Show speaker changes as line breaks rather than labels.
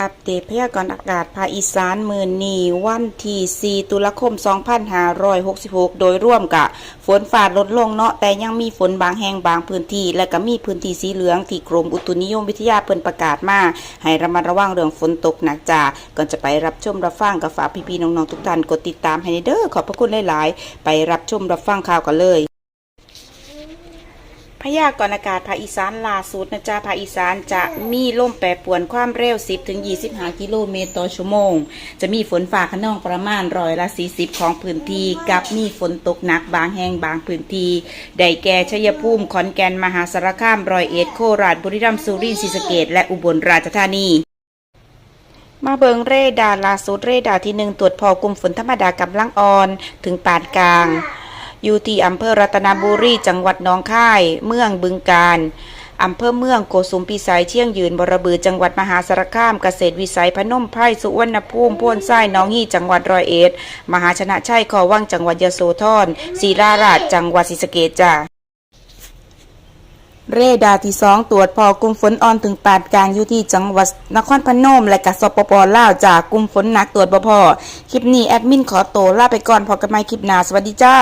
อัปเดตพยากรณ์อากาศภาคอีสานมือนีวันที่4ตุลาคม 2566 โดยร่วมกับฝนฟ้าลดลงเนาะแต่ยังมีฝนบางแห่งบางพื้นที่ และก็มีพื้นที่สีเหลืองที่กรมอุตุนิยมวิทยาเพิ่นประกาศมา ให้ระมัดระวังเรื่องฝนตกหนักจ้าก่อนจะไปรับชมรับฟังกับฝากพี่ๆน้องๆทุกท่านกดติดตามให้เด้อขอบพระคุณหลายๆ ไปรับชมรับฟังข่าวกันเลย พยากรณ์อากาศภาคอีสานล่าสุดนะจ๊ะภาคอีสานจะมีลมแปรปรวนความเร็ว 10ถึง25 กิโลเมตรต่อชั่วโมง จะมีฝนฟ้าขนองประมาณร้อยละ 40 ของพื้นที่ กับมีฝนตกหนักบางแห่งบางพื้นที่ได้แก่ชัยภูมิขอนแก่นมหาสารคามรอยเอ็ดโคราชบุรีรัมย์สุรินทร์ศรีสะเกษและอุบลราชธานีมาเบิงเรดาร์ล่าสุดเรดาร์ที่หนึ่งตรวจพอกลุ่มฝนธรรมดากำลังอ่อน ถึงปานกลาง อยู่ที่อำเภอรัตนบุรีจังหวัดหนองคาย เมืองบึงกาฬอำเภอเมืองโกสุมพิสัยเชียงยืนบรบือจังหวัดมหาสารคามเกษตรวิสัยพนมไพรสุวรรณภูมิพ้นไส้น้องฮี่จังหวัดร้อยเอ็ดมหาชนะชัยขอวังจังหวัดยโสธรศรีราราชจังหวัดศรีสะเกษจ้าเรดาร์ที่สองตรวจพอกลุ่มฝนอ่อนถึงปานกลางอยู่ที่จังหวัดนครพนม และกสปปลาวจากกลุ่มฝนหนักตรวจบพอคลิปนี้แอดมินขอโตลาไปก่อนพอกันใหม่คลิปหน้าสวัสดีจ้า